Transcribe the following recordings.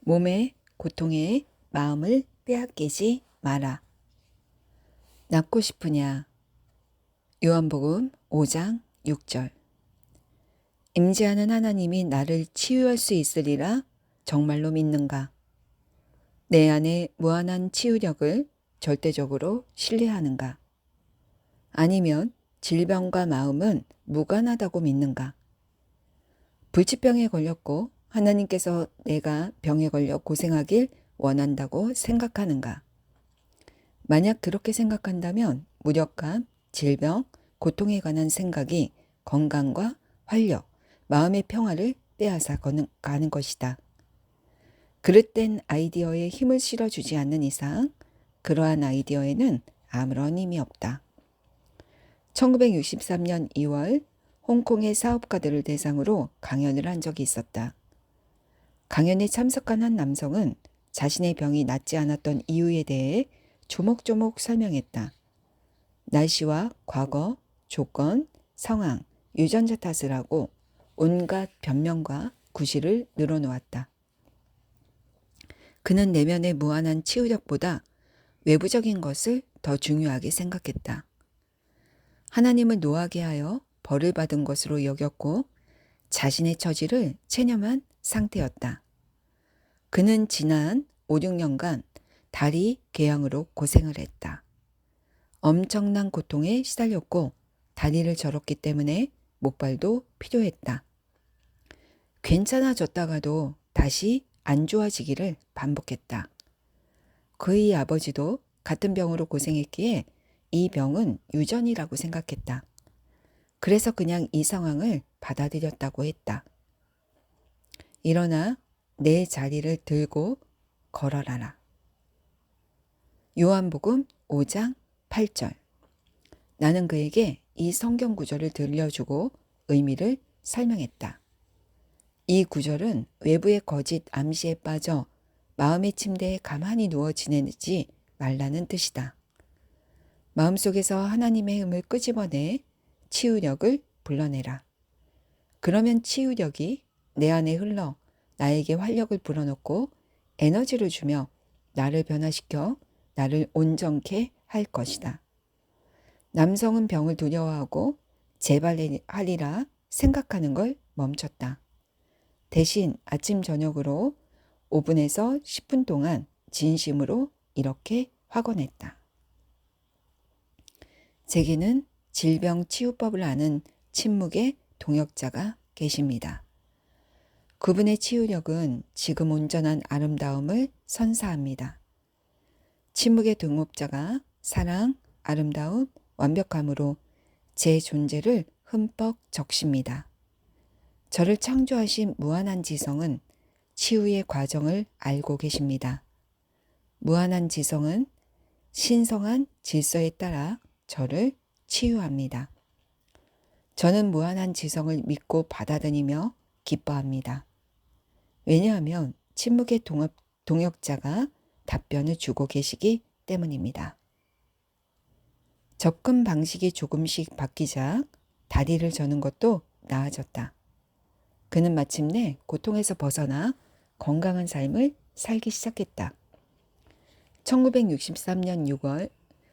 몸의 고통에 마음을 빼앗기지 마라. 낫고 싶으냐? 요한복음 5장 6절. 임재하는 하나님이 나를 치유할 수 있으리라 정말로 믿는가? 내 안에 무한한 치유력을 절대적으로 신뢰하는가? 아니면 질병과 마음은 무관하다고 믿는가? 불치병에 걸렸고 하나님께서 내가 병에 걸려 고생하길 원한다고 생각하는가? 만약 그렇게 생각한다면 무력감, 질병, 고통에 관한 생각이 건강과 활력, 마음의 평화를 빼앗아 가는 것이다. 그릇된 아이디어에 힘을 실어주지 않는 이상 그러한 아이디어에는 아무런 힘이 없다. 1963년 2월 홍콩의 사업가들을 대상으로 강연을 한 적이 있었다. 강연에 참석한 한 남성은 자신의 병이 낫지 않았던 이유에 대해 조목조목 설명했다. 날씨와 과거, 조건, 상황, 유전자 탓을 하고 온갖 변명과 구실을 늘어놓았다. 그는 내면의 무한한 치유력보다 외부적인 것을 더 중요하게 생각했다. 하나님을 노하게 하여 벌을 받은 것으로 여겼고 자신의 처지를 체념한 상태였다. 그는 지난 5, 6년간 다리 궤양으로 고생을 했다. 엄청난 고통에 시달렸고 다리를 절었기 때문에 목발도 필요했다. 괜찮아졌다가도 다시 안 좋아지기를 반복했다. 그의 아버지도 같은 병으로 고생했기에 이 병은 유전이라고 생각했다. 그래서 그냥 이 상황을 받아들였다고 했다. 일어나 내 자리를 들고 걸어라라. 요한복음 5장 8절. 나는 그에게 이 성경 구절을 들려주고 의미를 설명했다. 이 구절은 외부의 거짓 암시에 빠져 마음의 침대에 가만히 누워 지내지 말라는 뜻이다. 마음속에서 하나님의 힘을 끄집어내 치유력을 불러내라. 그러면 치유력이 내 안에 흘러 나에게 활력을 불어넣고 에너지를 주며 나를 변화시켜 나를 온전케 할 것이다. 남성은 병을 두려워하고 재발하리라 생각하는 걸 멈췄다. 대신 아침 저녁으로 5분에서 10분 동안 진심으로 이렇게 확언했다. 제게는 질병 치유법을 아는 침묵의 동역자가 계십니다. 그분의 치유력은 지금 온전한 아름다움을 선사합니다. 침묵의 동업자가 사랑, 아름다움, 완벽함으로 제 존재를 흠뻑 적십니다. 저를 창조하신 무한한 지성은 치유의 과정을 알고 계십니다. 무한한 지성은 신성한 질서에 따라 저를 치유합니다. 저는 무한한 지성을 믿고 받아들이며 기뻐합니다. 왜냐하면 침묵의 동업, 동역자가 답변을 주고 계시기 때문입니다. 접근 방식이 조금씩 바뀌자 다리를 저는 것도 나아졌다. 그는 마침내 고통에서 벗어나 건강한 삶을 살기 시작했다. 1963년 6월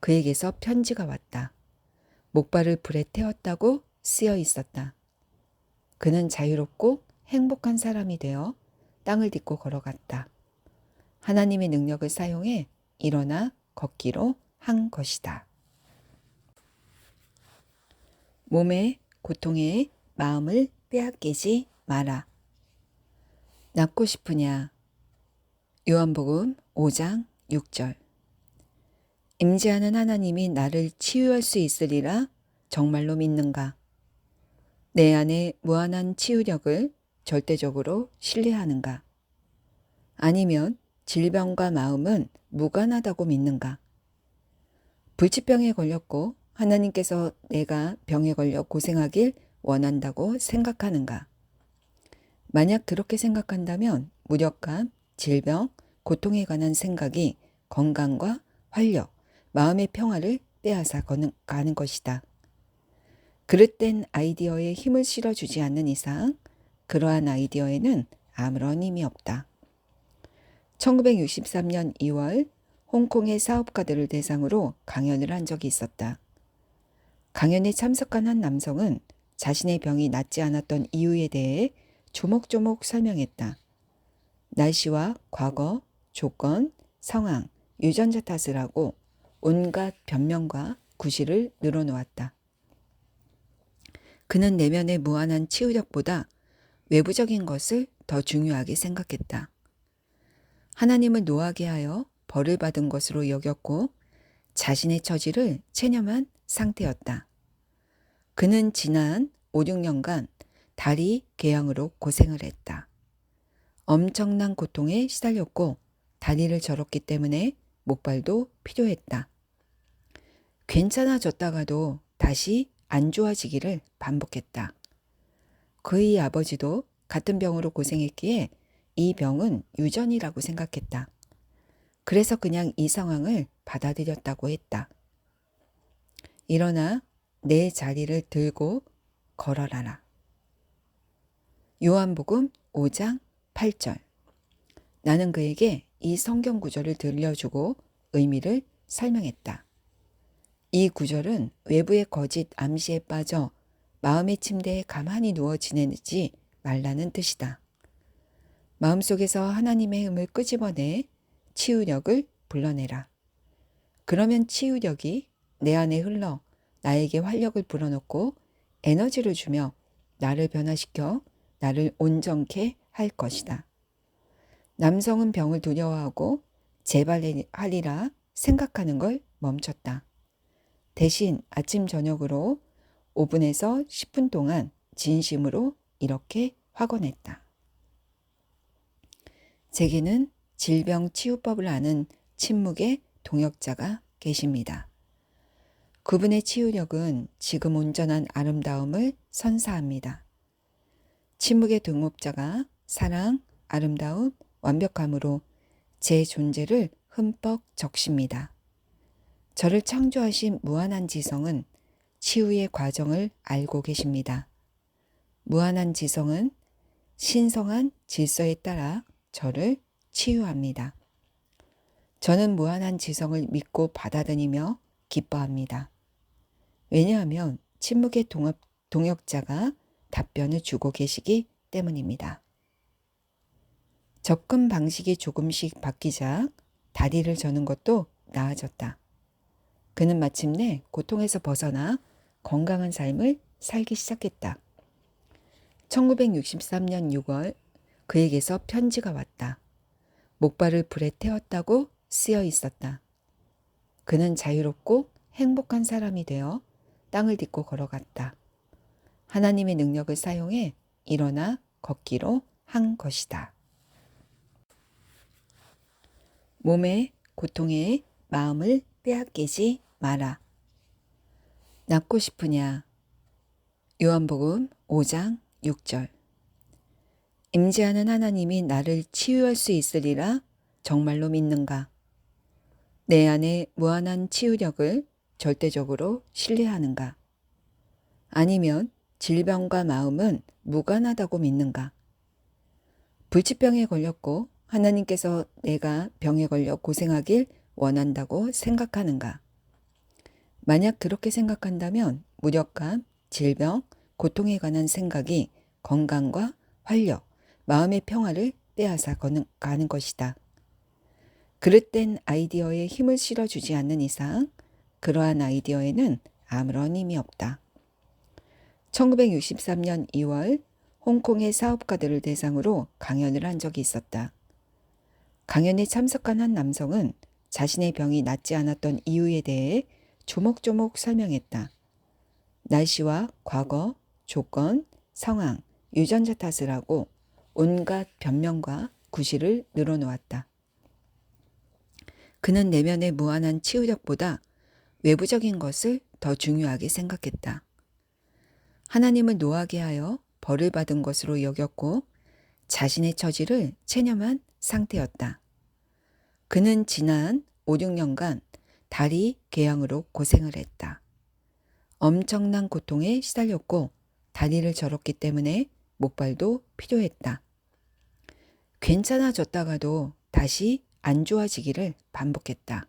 그에게서 편지가 왔다. 목발을 불에 태웠다고 쓰여 있었다. 그는 자유롭고 행복한 사람이 되어 땅을 딛고 걸어갔다. 하나님의 능력을 사용해 일어나 걷기로 한 것이다. 몸의 고통에 마음을 빼앗기지 마라. 낫고 싶으냐? 요한복음 5장 6절. 임재하는 하나님이 나를 치유할 수 있으리라 정말로 믿는가? 내 안에 무한한 치유력을 절대적으로 신뢰하는가? 아니면 질병과 마음은 무관하다고 믿는가? 불치병에 걸렸고 하나님께서 내가 병에 걸려 고생하길 원한다고 생각하는가? 만약 그렇게 생각한다면 무력감, 질병, 고통에 관한 생각이 건강과 활력, 마음의 평화를 빼앗아 가는 것이다. 그릇된 아이디어에 힘을 실어주지 않는 이상 그러한 아이디어에는 아무런 힘이 없다. 1963년 2월 홍콩의 사업가들을 대상으로 강연을 한 적이 있었다. 강연에 참석한 한 남성은 자신의 병이 낫지 않았던 이유에 대해 조목조목 설명했다. 날씨와 과거, 조건, 상황, 유전자 탓을 하고 온갖 변명과 구실을 늘어놓았다. 그는 내면의 무한한 치유력보다 외부적인 것을 더 중요하게 생각했다. 하나님을 노하게 하여 벌을 받은 것으로 여겼고 자신의 처지를 체념한 상태였다. 그는 지난 5, 6년간 다리 개양으로 고생을 했다. 엄청난 고통에 시달렸고 다리를 절었기 때문에 목발도 필요했다. 괜찮아졌다가도 다시 안 좋아지기를 반복했다. 그의 아버지도 같은 병으로 고생했기에 이 병은 유전이라고 생각했다. 그래서 그냥 이 상황을 받아들였다고 했다. 일어나 내 자리를 들고 걸어라라. 요한복음 5장 8절. 나는 그에게 이 성경 구절을 들려주고 의미를 설명했다. 이 구절은 외부의 거짓 암시에 빠져 마음의 침대에 가만히 누워 지내지 말라는 뜻이다. 마음속에서 하나님의 힘을 끄집어내 치유력을 불러내라. 그러면 치유력이 내 안에 흘러 나에게 활력을 불어넣고 에너지를 주며 나를 변화시켜 나를 온전케 할 것이다. 남성은 병을 두려워하고 재발하리라 생각하는 걸 멈췄다. 대신 아침 저녁으로 5분에서 10분 동안 진심으로 이렇게 확언했다. 제게는 질병 치유법을 아는 침묵의 동역자가 계십니다. 그분의 치유력은 지금 온전한 아름다움을 선사합니다. 침묵의 동업자가 사랑, 아름다움, 완벽함으로 제 존재를 흠뻑 적십니다. 저를 창조하신 무한한 지성은 치유의 과정을 알고 계십니다. 무한한 지성은 신성한 질서에 따라 저를 치유합니다. 저는 무한한 지성을 믿고 받아들이며 기뻐합니다. 왜냐하면 침묵의 동업, 동역자가 답변을 주고 계시기 때문입니다. 접근 방식이 조금씩 바뀌자 다리를 저는 것도 나아졌다. 그는 마침내 고통에서 벗어나 건강한 삶을 살기 시작했다. 1963년 6월 그에게서 편지가 왔다. 목발을 불에 태웠다고 쓰여 있었다. 그는 자유롭고 행복한 사람이 되어 땅을 딛고 걸어갔다. 하나님의 능력을 사용해 일어나 걷기로 한 것이다. 몸의 고통에 마음을 빼앗기지 마라. 낫고 싶으냐? 요한복음 5장 6절. 임재하는 하나님이 나를 치유할 수 있으리라 정말로 믿는가? 내 안에 무한한 치유력을 절대적으로 신뢰하는가? 아니면 질병과 마음은 무관하다고 믿는가? 불치병에 걸렸고 하나님께서 내가 병에 걸려 고생하길 원한다고 생각하는가? 만약 그렇게 생각한다면 무력감, 질병, 고통에 관한 생각이 건강과 활력, 마음의 평화를 빼앗아 가는 것이다. 그릇된 아이디어에 힘을 실어주지 않는 이상 그러한 아이디어에는 아무런 힘이 없다. 1963년 2월 홍콩의 사업가들을 대상으로 강연을 한 적이 있었다. 강연에 참석한 한 남성은 자신의 병이 낫지 않았던 이유에 대해 조목조목 설명했다. 날씨와 과거, 조건, 상황, 유전자 탓을 하고 온갖 변명과 구실을 늘어놓았다. 그는 내면의 무한한 치유력보다 외부적인 것을 더 중요하게 생각했다. 하나님을 노하게 하여 벌을 받은 것으로 여겼고 자신의 처지를 체념한 상태였다. 그는 지난 5, 6년간 다리 개양으로 고생을 했다. 엄청난 고통에 시달렸고 다리를 절었기 때문에 목발도 필요했다. 괜찮아졌다가도 다시 안 좋아지기를 반복했다.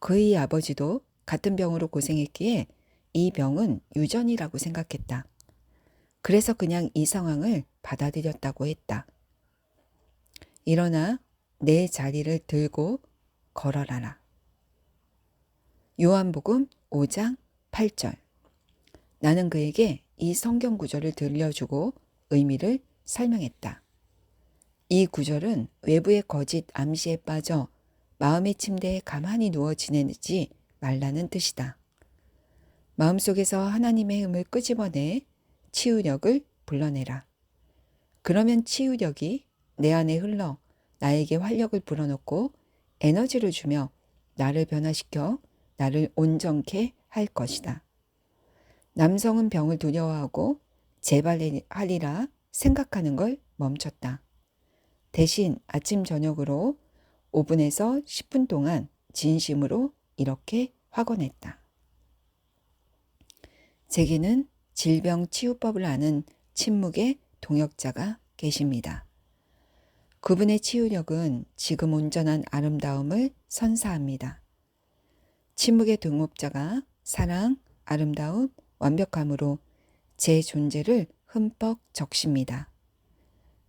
그의 아버지도 같은 병으로 고생했기에 이 병은 유전이라고 생각했다. 그래서 그냥 이 상황을 받아들였다고 했다. 일어나 내 자리를 들고 걸어라라. 요한복음 5장 8절. 나는 그에게 이 성경 구절을 들려주고 의미를 설명했다. 이 구절은 외부의 거짓 암시에 빠져 마음의 침대에 가만히 누워 지내지 말라는 뜻이다. 마음속에서 하나님의 힘을 끄집어내 치유력을 불러내라. 그러면 치유력이 내 안에 흘러 나에게 활력을 불어넣고 에너지를 주며 나를 변화시켜 나를 온전케 할 것이다. 남성은 병을 두려워하고 재발하리라 생각하는 걸 멈췄다. 대신 아침 저녁으로 5분에서 10분 동안 진심으로 이렇게 확언했다. 제게는 질병 치유법을 아는 침묵의 동역자가 계십니다. 그분의 치유력은 지금 온전한 아름다움을 선사합니다. 침묵의 동업자가 사랑, 아름다움, 완벽함으로 제 존재를 흠뻑 적십니다.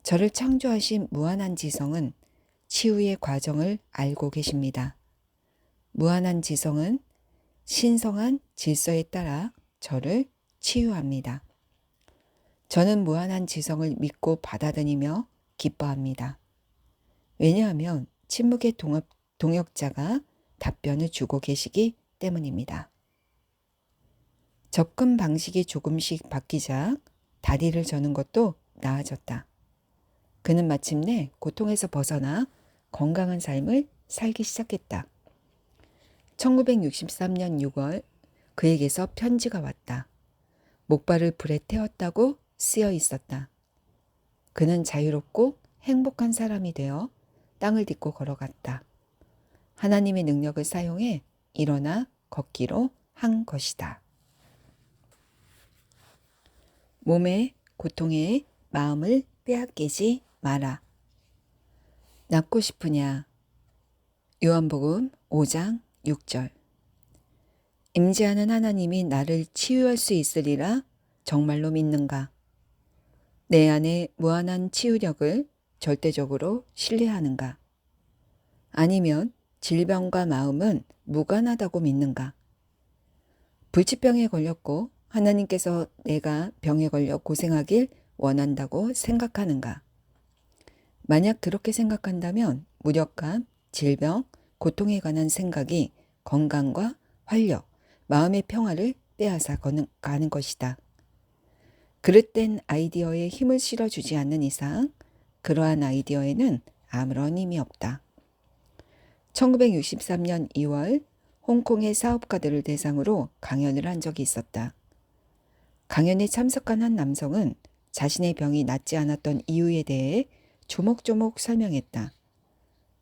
저를 창조하신 무한한 지성은 치유의 과정을 알고 계십니다. 무한한 지성은 신성한 질서에 따라 저를 치유합니다. 저는 무한한 지성을 믿고 받아들이며 기뻐합니다. 왜냐하면 침묵의 동업, 동역자가 답변을 주고 계시기 때문입니다. 접근 방식이 조금씩 바뀌자 다리를 저는 것도 나아졌다. 그는 마침내 고통에서 벗어나 건강한 삶을 살기 시작했다. 1963년 6월 그에게서 편지가 왔다. 목발을 불에 태웠다고 쓰여 있었다. 그는 자유롭고 행복한 사람이 되어 땅을 딛고 걸어갔다. 하나님의 능력을 사용해 일어나 걷기로 한 것이다. 몸의 고통에 마음을 빼앗기지 마라. 낫고 싶으냐? 요한복음 5장 6절. 임재하는 하나님이 나를 치유할 수 있으리라 정말로 믿는가? 내 안에 무한한 치유력을 절대적으로 신뢰하는가? 아니면 질병과 마음은 무관하다고 믿는가? 불치병에 걸렸고 하나님께서 내가 병에 걸려 고생하길 원한다고 생각하는가? 만약 그렇게 생각한다면 무력감, 질병, 고통에 관한 생각이 건강과 활력, 마음의 평화를 빼앗아 가는 것이다. 그릇된 아이디어에 힘을 실어주지 않는 이상 그러한 아이디어에는 아무런 힘이 없다. 1963년 2월 홍콩의 사업가들을 대상으로 강연을 한 적이 있었다. 강연에 참석한 한 남성은 자신의 병이 낫지 않았던 이유에 대해 조목조목 설명했다.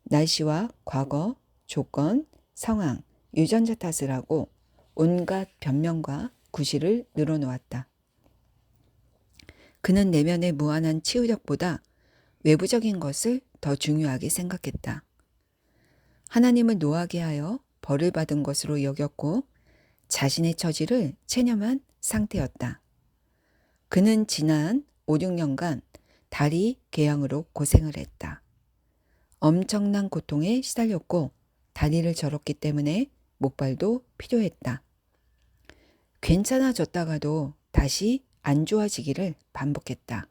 날씨와 과거, 조건, 상황, 유전자 탓을 하고 온갖 변명과 구실을 늘어놓았다. 그는 내면의 무한한 치유력보다 외부적인 것을 더 중요하게 생각했다. 하나님을 노하게 하여 벌을 받은 것으로 여겼고 자신의 처지를 체념한 상태였다. 그는 지난 5, 6년간 다리 개양으로 고생을 했다. 엄청난 고통에 시달렸고 다리를 절었기 때문에 목발도 필요했다. 괜찮아졌다가도 다시 안 좋아지기를 반복했다.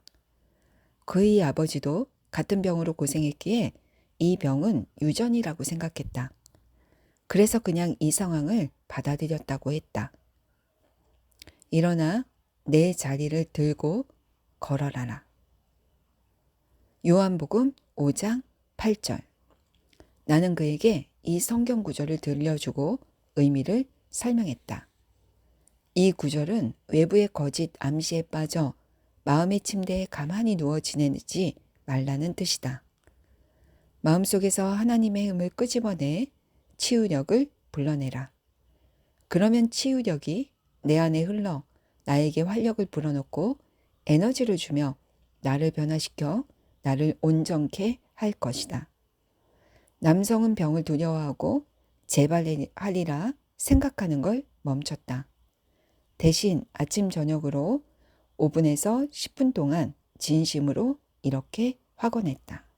그의 아버지도 같은 병으로 고생했기에 이 병은 유전이라고 생각했다. 그래서 그냥 이 상황을 받아들였다고 했다. 일어나 내 자리를 들고 걸어라라. 요한복음 5장 8절. 나는 그에게 이 성경 구절을 들려주고 의미를 설명했다. 이 구절은 외부의 거짓 암시에 빠져 마음의 침대에 가만히 누워 지내지 말라는 뜻이다. 마음속에서 하나님의 힘을 끄집어내 치유력을 불러내라. 그러면 치유력이 내 안에 흘러 나에게 활력을 불어넣고 에너지를 주며 나를 변화시켜 나를 온전케 할 것이다. 남성은 병을 두려워하고 재발하리라 생각하는 걸 멈췄다. 대신 아침 저녁으로 5분에서 10분 동안 진심으로 이렇게 확언했다.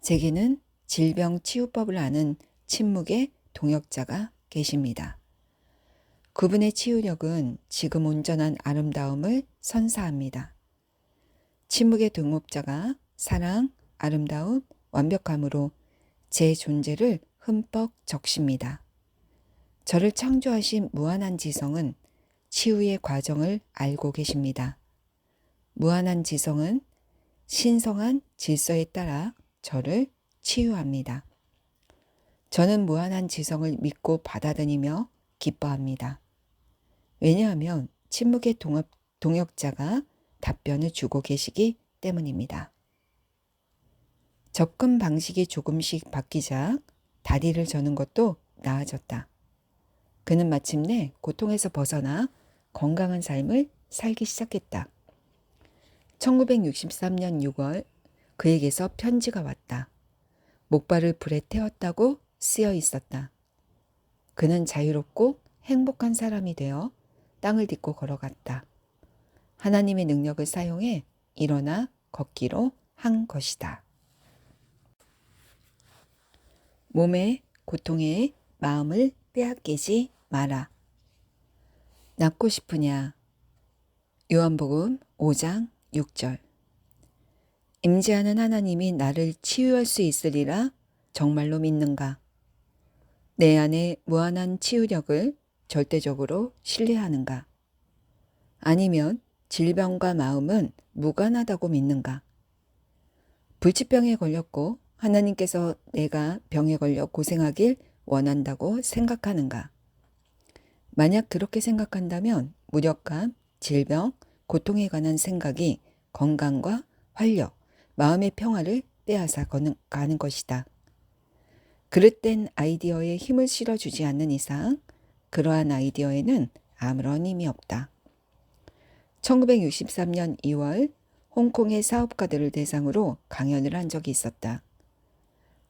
제게는 질병 치유법을 아는 침묵의 동역자가 계십니다. 그분의 치유력은 지금 온전한 아름다움을 선사합니다. 침묵의 동업자가 사랑, 아름다움, 완벽함으로 제 존재를 흠뻑 적십니다. 저를 창조하신 무한한 지성은 치유의 과정을 알고 계십니다. 무한한 지성은 신성한 질서에 따라 저를 치유합니다. 저는 무한한 지성을 믿고 받아들이며 기뻐합니다. 왜냐하면 침묵의 동업, 동역자가 답변을 주고 계시기 때문입니다. 접근 방식이 조금씩 바뀌자 다리를 저는 것도 나아졌다. 그는 마침내 고통에서 벗어나 건강한 삶을 살기 시작했다. 1963년 6월 그에게서 편지가 왔다. 목발을 불에 태웠다고 쓰여 있었다. 그는 자유롭고 행복한 사람이 되어 땅을 딛고 걸어갔다. 하나님의 능력을 사용해 일어나 걷기로 한 것이다. 몸의 고통에 마음을 빼앗기지 마라. 낫고 싶으냐? 요한복음 5장 6절. 임재하는 하나님이 나를 치유할 수 있으리라 정말로 믿는가? 내 안에 무한한 치유력을 절대적으로 신뢰하는가? 아니면 질병과 마음은 무관하다고 믿는가? 불치병에 걸렸고 하나님께서 내가 병에 걸려 고생하길 원한다고 생각하는가? 만약 그렇게 생각한다면 무력감, 질병, 고통에 관한 생각이 건강과 활력, 마음의 평화를 빼앗아 가는 것이다. 그릇된 아이디어에 힘을 실어주지 않는 이상 그러한 아이디어에는 아무런 힘이 없다. 1963년 2월 홍콩의 사업가들을 대상으로 강연을 한 적이 있었다.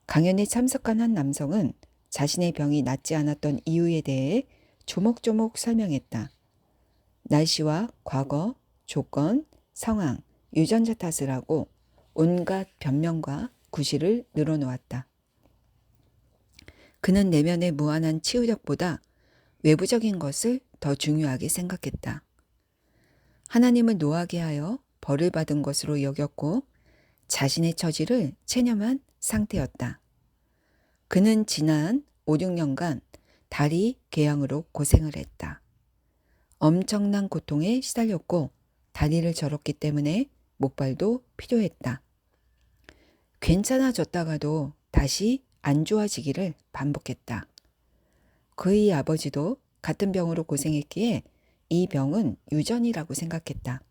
강연에 참석한 한 남성은 자신의 병이 낫지 않았던 이유에 대해 조목조목 설명했다. 날씨와 과거, 조건, 상황, 유전자 탓을 하고 온갖 변명과 구실을 늘어놓았다. 그는 내면의 무한한 치유력보다 외부적인 것을 더 중요하게 생각했다. 하나님을 노하게 하여 벌을 받은 것으로 여겼고 자신의 처지를 체념한 상태였다. 그는 지난 5, 6년간 다리 궤양으로 고생을 했다. 엄청난 고통에 시달렸고 다리를 절었기 때문에 목발도 필요했다. 괜찮아졌다가도 다시 안 좋아지기를 반복했다. 그의 아버지도 같은 병으로 고생했기에 이 병은 유전이라고 생각했다.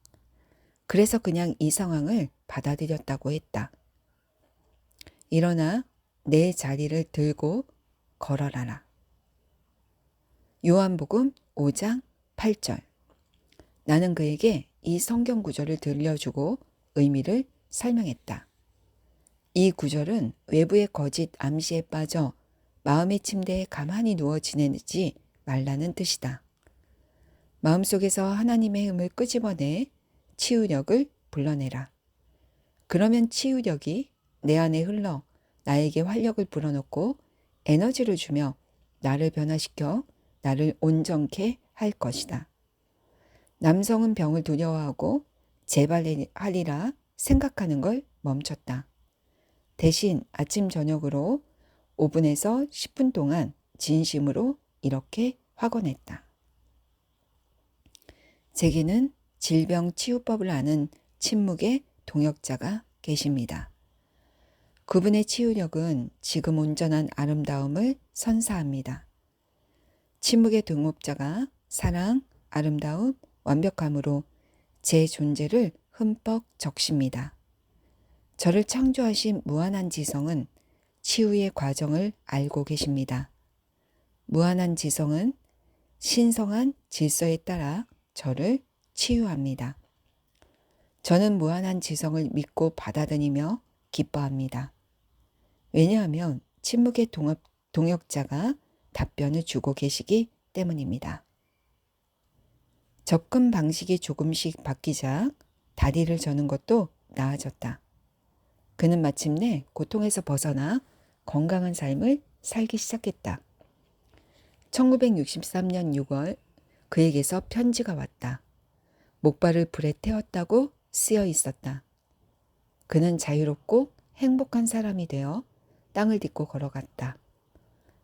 그래서 그냥 이 상황을 받아들였다고 했다. 일어나 내 자리를 들고 걸어라라. 요한복음 5장 8절. 나는 그에게 이 성경 구절을 들려주고 의미를 설명했다. 이 구절은 외부의 거짓 암시에 빠져 마음의 침대에 가만히 누워 지내지 말라는 뜻이다. 마음속에서 하나님의 힘을 끄집어내 치유력을 불러내라. 그러면 치유력이 내 안에 흘러 나에게 활력을 불어넣고 에너지를 주며 나를 변화시켜 나를 온전케 할 것이다. 남성은 병을 두려워하고 재발하리라 생각하는 걸 멈췄다. 대신 아침 저녁으로 5분에서 10분 동안 진심으로 이렇게 확언했다. 제게는 질병 치유법을 아는 침묵의 동역자가 계십니다. 그분의 치유력은 지금 온전한 아름다움을 선사합니다. 침묵의 동업자가 사랑, 아름다움, 완벽함으로 제 존재를 흠뻑 적십니다. 저를 창조하신 무한한 지성은 치유의 과정을 알고 계십니다. 무한한 지성은 신성한 질서에 따라 저를 치유합니다. 저는 무한한 지성을 믿고 받아들이며 기뻐합니다. 왜냐하면 침묵의 동업, 동역자가 답변을 주고 계시기 때문입니다. 접근 방식이 조금씩 바뀌자 다리를 저는 것도 나아졌다. 그는 마침내 고통에서 벗어나 건강한 삶을 살기 시작했다. 1963년 6월 그에게서 편지가 왔다. 목발을 불에 태웠다고 쓰여 있었다. 그는 자유롭고 행복한 사람이 되어 땅을 딛고 걸어갔다.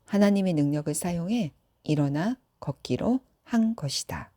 하나님의 능력을 사용해 일어나 걷기로 한 것이다.